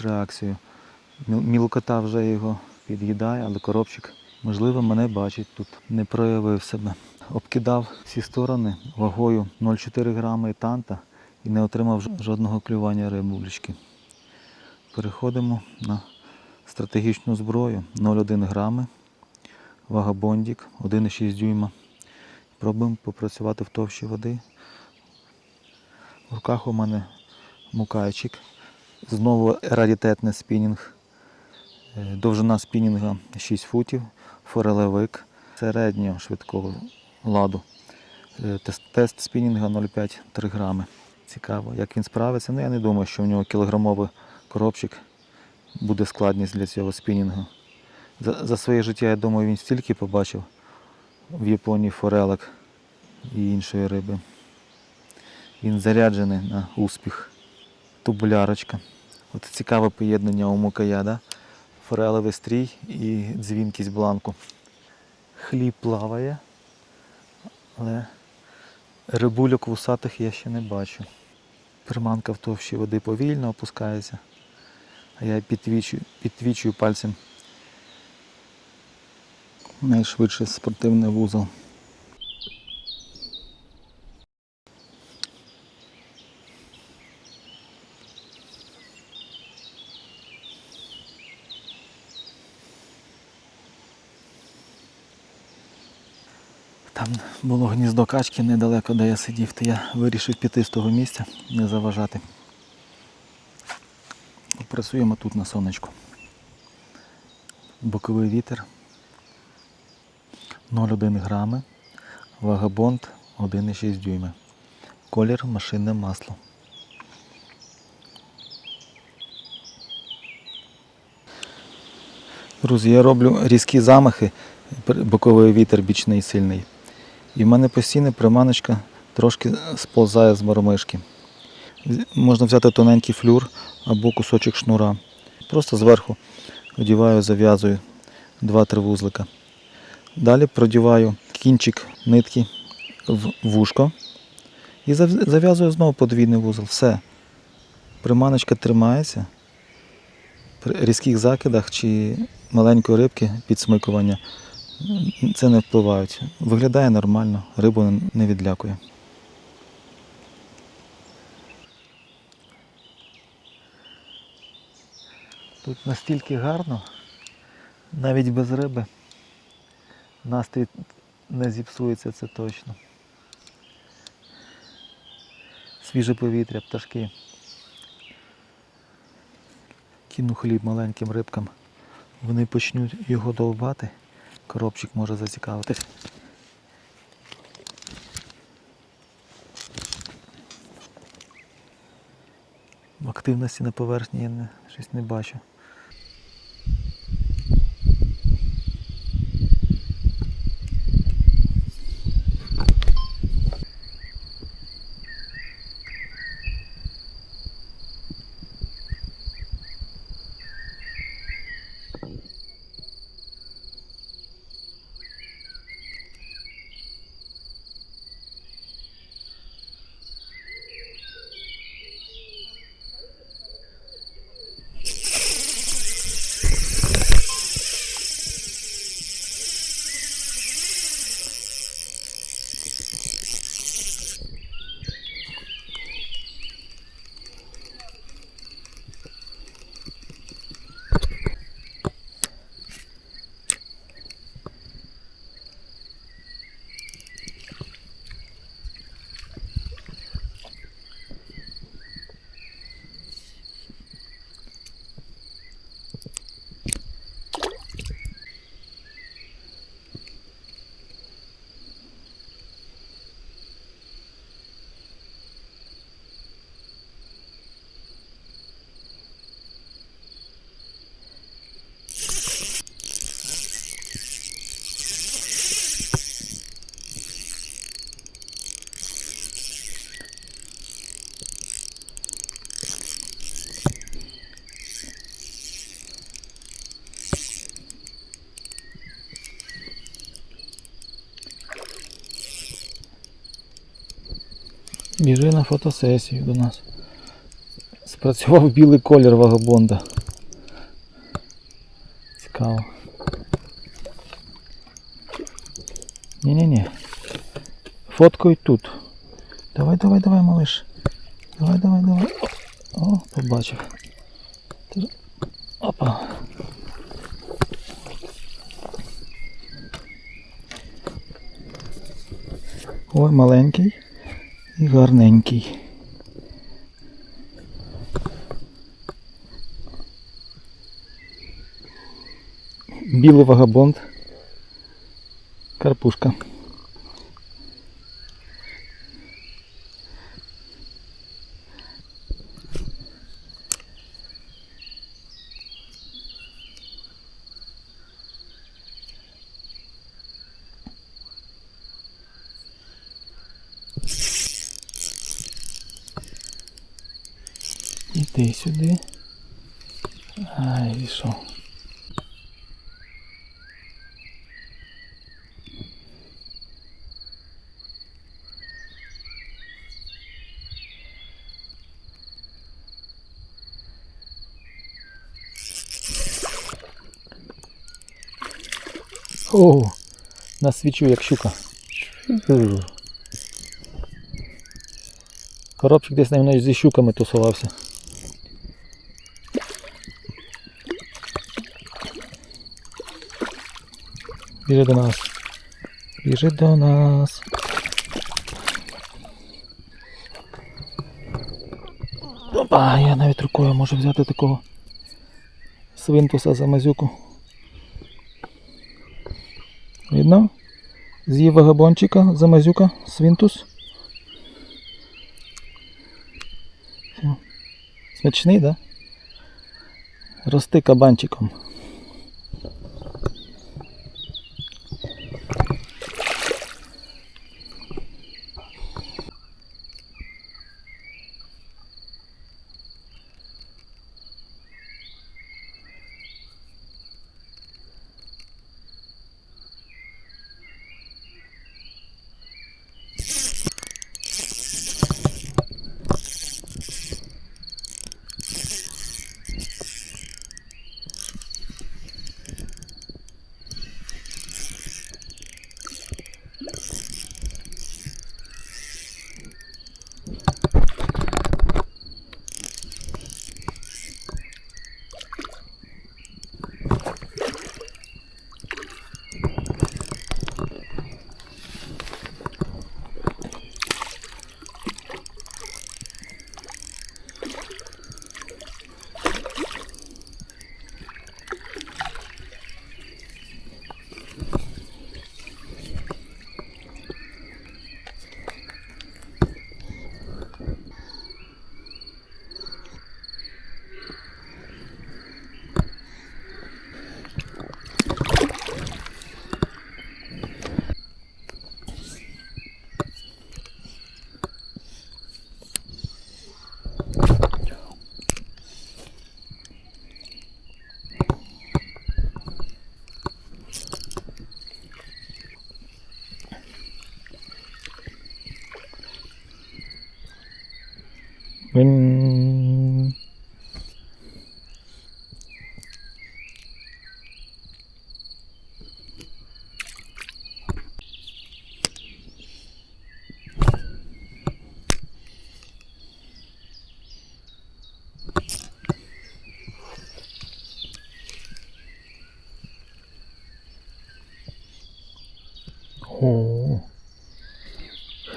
реакцію. Мілкота вже його під'їдає, але коробчик, можливо, мене бачить тут. Не проявив себе. Обкидав всі сторони вагою 0,4 грами і танта і не отримав жодного клювання рибулечки. Переходимо на стратегічну зброю 0,1 грами, вага бондік 1,6 дюйма. Пробуємо попрацювати в товщі води. В руках у мене мукайчик. Знову раритетний спінінг. Е, Довжина спінінга 6 футів, форелевик середнього швидкого ладу. Е, Тест, тест спінінга 0,5-3 грами. Цікаво, як він справиться. Ну, я не думаю, що в нього кілограмовий коробчик буде складність для цього спінінгу. За, за своє життя, я думаю, він стільки побачив в Японії форелок і іншої риби. Він заряджений на успіх. Тубулярочка. От цікаве поєднання у мукая, да? форелевий стрій і дзвінкість бланку. Хліб плаває, але рибульок вусатих я ще не бачу. Приманка в товщі води повільно опускається, а я підтвічую, підтвічую пальцем найшвидший спортивний вузол. Гніздо качки недалеко, де я сидів, то я вирішив піти з того місця, не заважати. Працюємо тут на сонечку. Боковий вітер 0,1 грами, вага бонд 1,6 дюйми. Колір машинне масло. Друзі, я роблю різкі замахи, боковий вітер бічний сильний. І в мене постійно приманочка трошки сползає з мормишки. З- Можна взяти тоненький флюр або кусочок шнура. Просто зверху одіваю, зав'язую 2-3 вузлика. Далі продіваю кінчик нитки в вушко і зав'язую знову подвійний вузол. Все. Приманочка тримається. При різких закидах чи маленької рибки підсмикування це не впливають. Виглядає нормально, рибу не- відлякує. Тут настільки гарно, навіть без риби. Настрій не зіпсується, це точно. Свіже повітря, пташки. Кину хліб маленьким рибкам. Вони почнуть його довбати. Коробчик може зацікавитись. Активності на поверхні я не, щось не бачу. Біжи на фотосесію до нас. Спрацював білий колір вагабонда. Цікаво. Ні-ні-ні. Фоткай тут. Давай, давай, давай, малыш. Давай, давай, давай. О, побачив. Опа. Ой, маленький і гарненький. Білий вагабонд. Карпушка. Іди сюди. Ай, пішов. О, на свічу як щука. Коробчик десь навіть зі щуками тусувався. Біжи до нас. Біжи до нас. Опа, я навіть рукою можу взяти такого свинтуса за мазюку. Видно? З'їв вагабончика, замазюка, свинтус. Все. Смачний, да? Рости кабанчиком.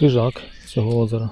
Хижак цього озера.